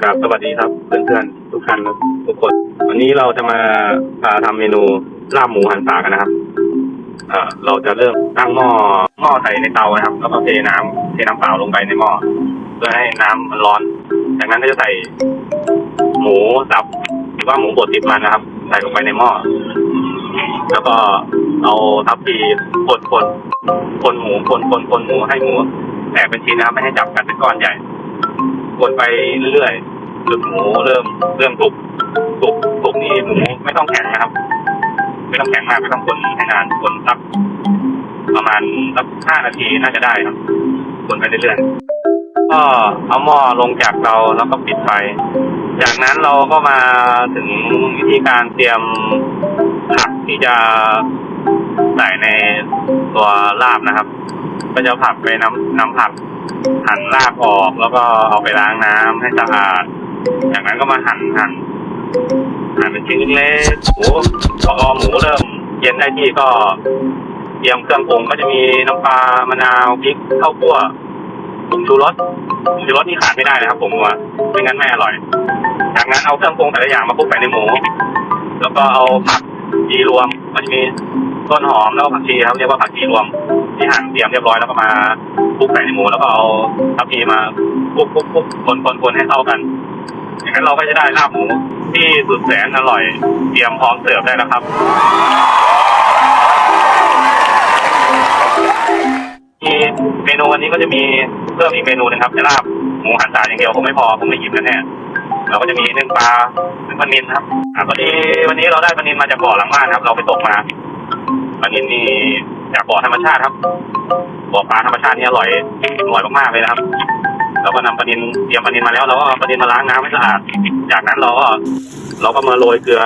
ครับสวัสดีครับเพื่อนๆทุกท่านทุกคน วันนี้เราจะมาพาทำเมนูลาบหมูหันสากันนะครับเราจะเริ่มตั้งหม้อหม้อใส่ในเตานะครับ แล้วก็เทน้ำเทน้ำเปล่าลงไปในหม้อเพื่อให้น้ำมันร้อน จากนั้นก็จะใส่หมูสับหรือว่าหมูบดติดมันนะครับ ใส่ลงไปในหม้อแล้วก็เอาทัพพีคนคนคนหมูคนคนคนหมูให้หมูแตกเป็นชิ้นนะครับไม่ให้จับกันเป็นก้อนใหญ่ คนไปเรื่อยๆจนหมูเริ่มเริ่มสุกสุกสุกนี่หมูไม่ต้องแข็งนะครับ ไม่ต้องแข็งมากไม่ต้องคนให้นานคนสักประมาณสักห้านาทีน่าจะได้ครับคนไปเรื่อยๆก็เอาหม้อลงจากเราแล้วก็ปิดไฟจากนั้นเราก็มาถึงวิธีการเตรียมผักที่จะใส่ในตัวลาบนะครับ ก็จะผักไปน้ำน้ำผัก หั่นรากออกแล้วก็เอาไปล้างน้ำให้สะอาด จากนั้นก็มาหั่นหั่นหั่นเป็นชิ้นเล็กๆหมูพอหมูเริ่มเย็นได้ที่ก็เตรียมเครื่องปรุงก็จะมีน้ำปลามะนาวพริกข้าวคั่วผงชูรสผงชูรสนี่ขาดไม่ได้นะครับ ผมว่าไม่งั้นไม่อร่อย จากนั้นเอาเครื่องปรุงแต่ละอย่างมาคลุกใส่ในหมู แล้วก็เอาผักชีรวมมันจะมีต้นหอมแล้วก็ผักชีครับเรียกว่าผักชีรวม ที่หั่นเตรียมเรียบร้อยแล้วก็มา คลุกใส่ในหมูแล้วก็เอาทัพพีมาคลุกคลุกคลุกคนคนคนให้เข้ากันอย่างนั้นเราก็จะได้ลาบหมูที่สุดแสนอร่อย เตรียมพร้อมเสิร์ฟได้แล้วครับมีเมนูวันนี้ก็จะมีเพิ่มอีกเมนูหนึงครับจะลาบหมูหันสาอย่างเดียวคงไม่พอคงไม่หยิบกันแน่เราก็จะมีนึ่งปลานึ่งปลานินครับอ่าพอดีวันนี้เราได้ปลานินมาจากบ่อหลังบ้านครับ เราไปตกมาปลานินนี่จากบ่อธรรมชาติครับ บ่อปลาธรรมชาตินี่อร่อยอร่อยมากๆเลยนะครับ เราก็นำปลานินเตรียมปลานินมาแล้วเราก็เอาปลานินมาล้างน้ำให้สะอาด จากนั้นเราก็เราก็มาโรยเกลือ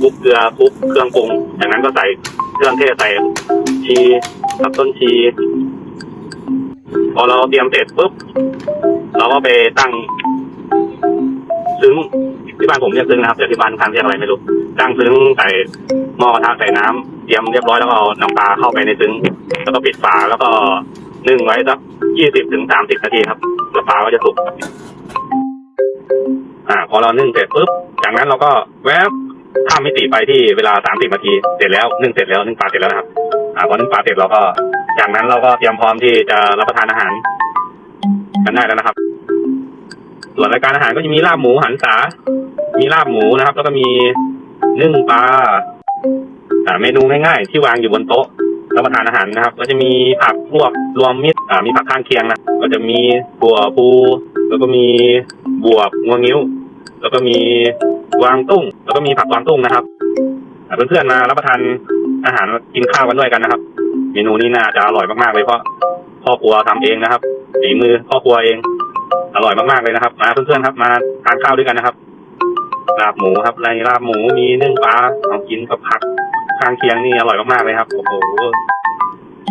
คลุกเกลือคลุกเครื่องปรุงจากนั้นก็ใส่เครื่องเทศใส่ชีกับต้นชี พอเราเตรียมเสร็จปุ๊บเราก็ไปตั้งซึ้งที่บ้านผมเรียกซึ้งนะครับแต่ที่บ้านทางเรียกอะไรไม่รู้ตั้งซึ้งใส่หม้อกระทะใส่น้ำ เตรียมเรียบร้อยแล้วก็เอาน้ำปลาเข้าไปในซึ้งแล้วก็ปิดฝาแล้วก็นึ่งไว้สักยี่สิบถึงสามสิบนาทีครับแล้วปลาก็จะสุกอ่า พอเรานึ่งเสร็จปุ๊บจากนั้นเราก็แวบข้ามมิติไปที่เวลาสามสิบนาทีเสร็จแล้วนึ่งเสร็จแล้วนึ่งปลาเสร็จแล้วนะครับ อ่าพอนึ่งปลาเสร็จเราก็จากนั้นเราก็เตรียมพร้อมที่จะรับประทานอาหารกันได้แล้วนะครับ ส่วนรายการอาหารก็จะมีลาบหมูหันษามีลาบหมูนะครับ แล้วก็มีนึ่งปลา อ่าเมนูง่ายๆ ที่วางอยู่บนโต๊ะรับประทานอาหารนะครับ ก็จะมีผักลวกรวมมิตรอ่ามีผักข้างเคียงนะก็จะมีบัวปู แล้วก็มีบวบงวงิ้ว แล้วก็มีกวางตุ้ง แล้วก็มีผักกวางตุ้งนะครับเพื่อนๆมารับประทานอาหารกินข้าวกันด้วยกันนะครับ เมนูนี้น่าจะอร่อยมากๆเลยเพราะพ่อครัวทำเองนะครับฝีมือพ่อครัวเอง อร่อยมากๆเลยนะครับ มาเพื่อนๆครับ มาทานข้าวด้วยกันนะครับลาบหมูครับในลาบหมูมีนึ่งปลาเอากินกับผัก ข้างเคียงนี่อร่อยมากๆเลยครับ โอ้โห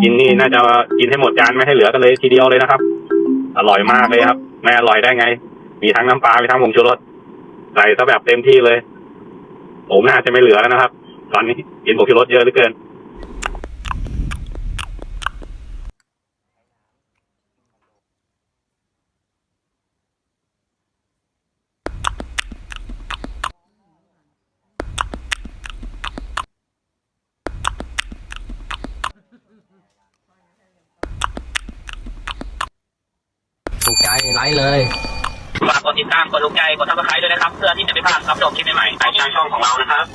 กินนี่น่าจะกินให้หมดจานไม่ให้เหลือกันเลยทีเดียวเลยนะครับ อร่อยมากเลยครับ ไม่อร่อยได้ไง มีทั้งน้ำปลา มีทั้งผงชูรส ใส่ซะแบบเต็มที่เลย ผมน่าจะไม่เหลือแล้วนะครับ ตอนนี้กินผงชูรสเยอะเหลือเกิน ถูกใจไลค์เลยฝากกดติดตามกดถูกใจกดทับสไครต์ด้วยนะครับ เพื่อที่จะไม่พลาดรับชมคลิปใหม่ๆในทางช่องของเรานะครับ